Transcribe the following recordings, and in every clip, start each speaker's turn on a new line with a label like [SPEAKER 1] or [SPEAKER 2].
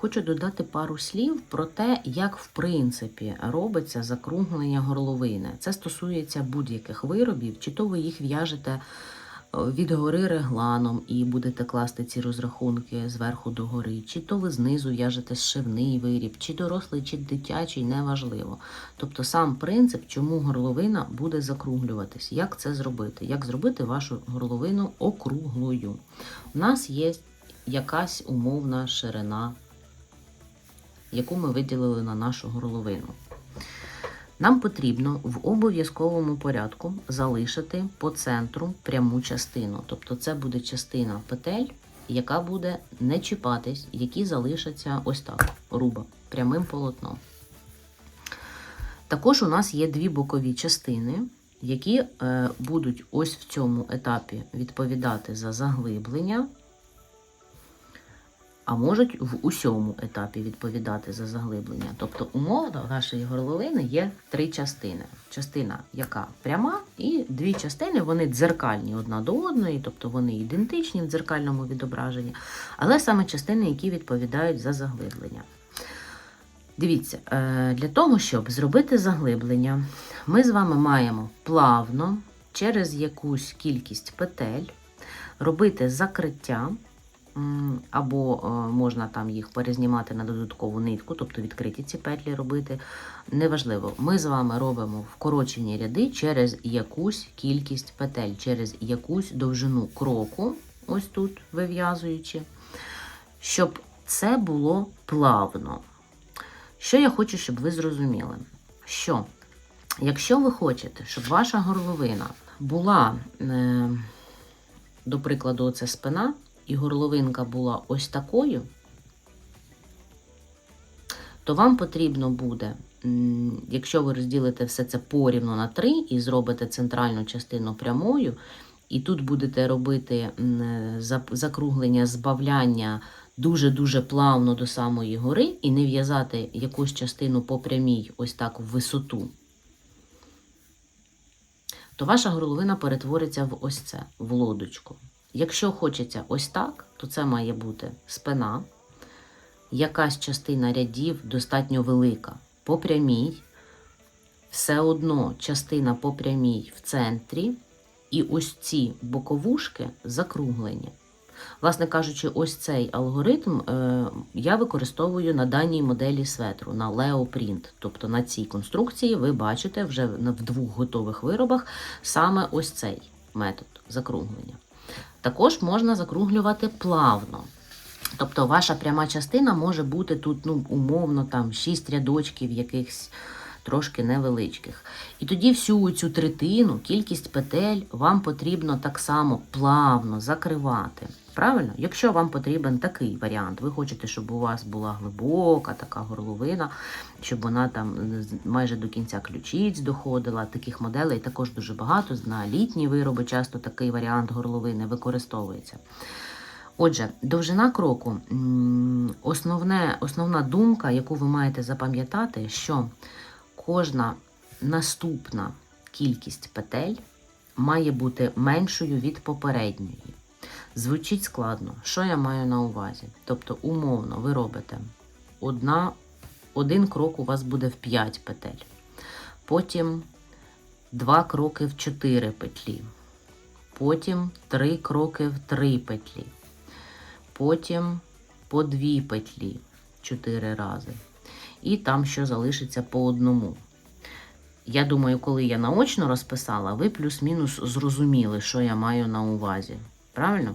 [SPEAKER 1] Хочу додати пару слів про те, як в принципі робиться закруглення горловини. Це стосується будь-яких виробів, чи то ви їх в'яжете е, від гори регланом і будете класти ці розрахунки зверху до гори, чи то ви знизу в'яжете зшивний виріб, чи дорослий, чи дитячий, неважливо. Тобто сам принцип, чому горловина буде закруглюватись. Як це зробити? Як зробити вашу горловину округлою? У нас є якась умовна ширина, яку ми виділили на нашу горловину. Нам потрібно в обов'язковому порядку залишити по центру пряму частину. Тобто це буде частина петель, яка буде не чіпатись, які залишаться ось так, руба, прямим полотном. Також у нас є дві бокові частини, які е, будуть ось в цьому етапі відповідати за заглиблення, а можуть в усьому етапі відповідати за заглиблення. Тобто, умовно нашої горловини є три частини. Частина, яка пряма, і дві частини, вони дзеркальні одна до одної, тобто вони ідентичні в дзеркальному відображенні, але саме частини, які відповідають за заглиблення. Дивіться, е, для того, щоб зробити заглиблення, ми з вами маємо плавно через якусь кількість петель робити закриття, або е, можна там їх перезнімати на додаткову нитку, тобто відкриті ці петлі робити. Неважливо, ми з вами робимо вкорочені ряди через якусь кількість петель, через якусь довжину кроку, ось тут вив'язуючи, щоб це було плавно. Що я хочу, щоб ви зрозуміли? Що якщо ви хочете, щоб ваша горловина була, е, до прикладу, оце спина, і горловинка була ось такою, то вам потрібно буде, якщо ви розділите все це порівну на 3 і зробите центральну частину прямою, і тут будете робити закруглення, збавляння дуже-дуже плавно до самої гори і не в'язати якусь частину по прямій, ось так в висоту, то ваша горловина перетвориться в ось це, в лодочку. Якщо хочеться ось так, то це має бути спина, якась частина рядів достатньо велика, по прямій, все одно частина по прямій в центрі, і ось ці боковушки закруглені. Власне кажучи, ось цей алгоритм е, я використовую на даній моделі светру, на Leo Print. Тобто на цій конструкції ви бачите вже в двох готових виробах саме ось цей метод закруглення. Також можна закруглювати плавно. Тобто ваша пряма частина може бути тут, ну, умовно, там 6 рядочків якихось трошки невеличких. І тоді всю цю третину, кількість петель вам потрібно так само плавно закривати. Правильно? Якщо вам потрібен такий варіант, ви хочете, щоб у вас була глибока така горловина, щоб вона там майже до кінця ключиць доходила. Таких моделей також дуже багато. На літні вироби часто такий варіант горловини використовується. Отже, довжина кроку. Основне, основна думка, яку ви маєте запам'ятати, що кожна наступна кількість петель має бути меншою від попередньої. Звучить складно. Що я маю на увазі? Тобто, умовно, ви робите одна, один крок у вас буде в 5 петель, потім два кроки в 4 петлі, потім три кроки в 3 петлі, потім по 2 петлі 4 рази. І там що залишиться по одному. Я думаю, коли я наочно розписала, ви плюс-мінус зрозуміли, що я маю на увазі. Правильно?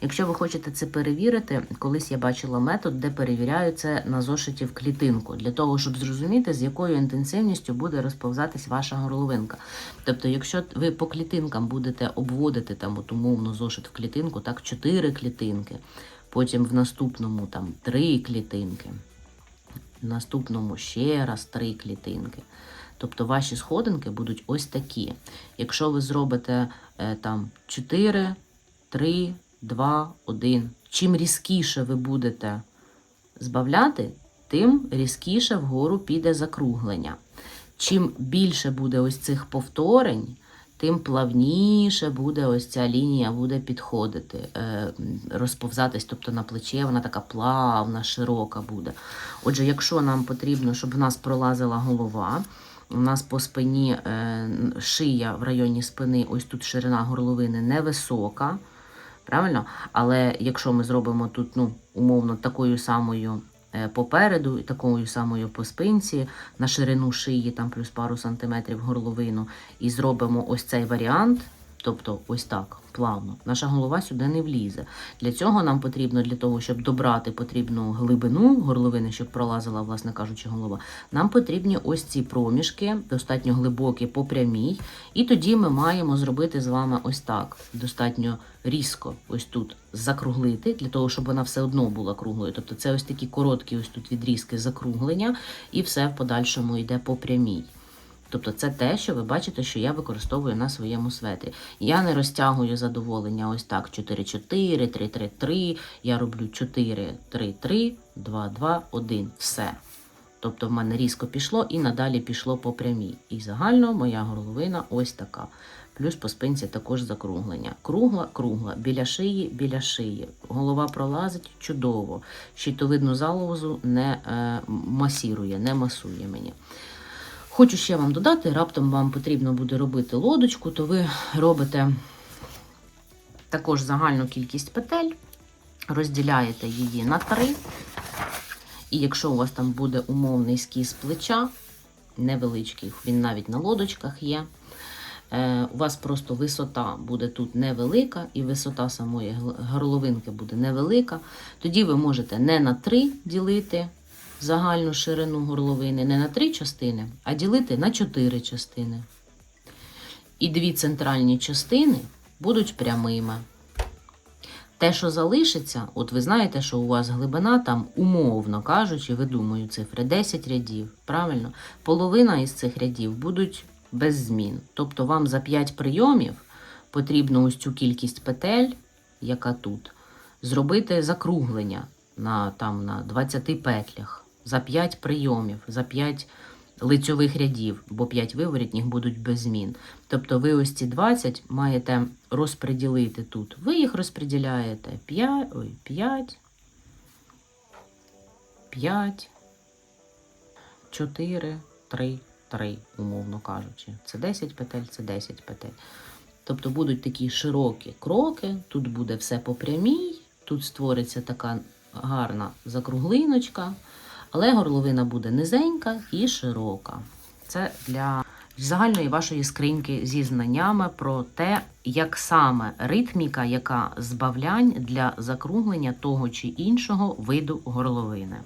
[SPEAKER 1] Якщо ви хочете це перевірити, колись я бачила метод, де перевіряю це на зошиті в клітинку, для того, щоб зрозуміти, з якою інтенсивністю буде розповзатись ваша горловинка. Тобто, якщо ви по клітинкам будете обводити там от умовно зошит в клітинку, так, 4 клітинки, потім в наступному там 3 клітинки, в наступному ще раз 3 клітинки. Тобто ваші сходинки будуть ось такі. Якщо ви зробите е, там 4, 3, 2, 1. Чим різкіше ви будете збавляти, тим різкіше вгору піде закруглення. Чим більше буде ось цих повторень, тим плавніше буде ось ця лінія буде підходити, е, розповзатись, тобто на плече вона така плавна, широка буде. Отже, якщо нам потрібно, щоб в нас пролазила голова, у нас по спині е, шия в районі спини, ось тут ширина горловини невисока. Правильно? Але якщо ми зробимо тут, ну, умовно, такою самою е, попереду і такою самою по спинці, на ширину шиї, там плюс пару сантиметрів горловину, і зробимо ось цей варіант, тобто ось так, плавно, наша голова сюди не влізе. Для цього нам потрібно, для того, щоб добрати потрібну глибину горловини, щоб пролазила, власне кажучи, голова, нам потрібні ось ці проміжки, достатньо глибокі по прямій. І тоді ми маємо зробити з вами ось так, достатньо різко, ось тут закруглити, для того, щоб вона все одно була круглою. Тобто це ось такі короткі ось тут відрізки закруглення, і все в подальшому йде по прямій. Тобто це те, що ви бачите, що я використовую на своєму светрі. Я не розтягую задоволення ось так 4-4, 3-3-3, я роблю 4-3-3, 2-2, 1, все. Тобто в мене різко пішло і надалі пішло по прямій. І загально моя горловина ось така. Плюс по спинці також закруглення. Кругла, кругла, біля шиї, біля шиї. Голова пролазить чудово. Щитовидну залозу не е, масірує, не масує мені. Хочу ще вам додати, раптом вам потрібно буде робити лодочку, то ви робите також загальну кількість петель, розділяєте її на три. І якщо у вас там буде умовний скіз плеча, невеличкий, він навіть на лодочках є. е, У вас просто висота буде тут невелика, і висота самої горловинки буде невелика. Тоді ви можете не на три ділити загальну ширину горловини, не на три частини, а ділити на чотири частини. І дві центральні частини будуть прямими. Те, що залишиться, от ви знаєте, що у вас глибина там, умовно кажучи, видумую цифри, 10 рядів. Правильно? Половина із цих рядів будуть без змін. Тобто вам за 5 прийомів потрібно ось цю кількість петель, яка тут, зробити закруглення на, там, на 20 петлях. За 5 прийомів, за 5 лицьових рядів, бо 5 виворітніх будуть без змін. Тобто ви ось ці 20 маєте розподілити тут. Ви їх розподіляєте 5, ой, 5, 5, 4, 3, 3, умовно кажучи. Це 10 петель, це 10 петель. Тобто будуть такі широкі кроки, тут буде все по прямій, тут створиться така гарна закруглиночка, але горловина буде низенька і широка. Це для загальної вашої скриньки зі знаннями про те, як саме ритміка, яка збавлянь для закруглення того чи іншого виду горловини.